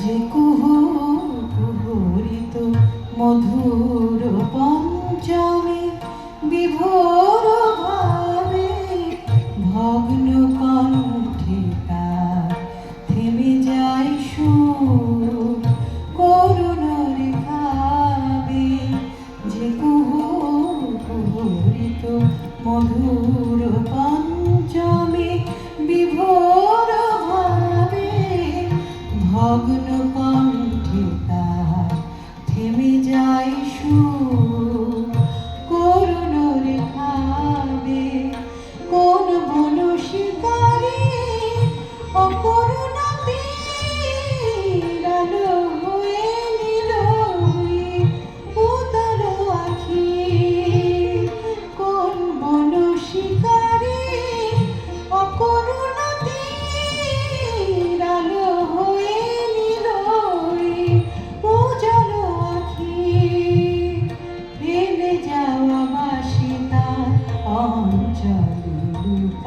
যে কুহ কুহরিত মধুর যায় সুর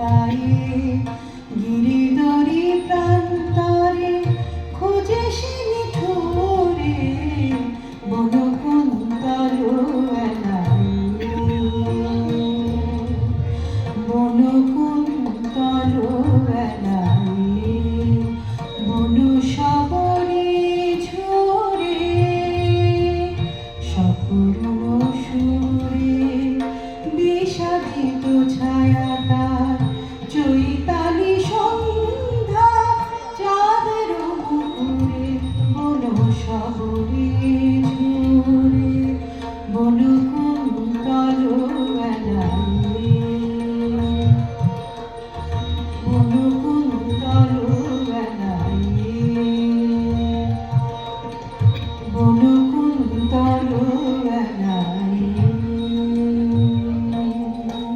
পায়ে গিরিদরি প্রান্তরে খুঁজে সে নিথরে মন কুন্তর মন কুন্তর সাগরী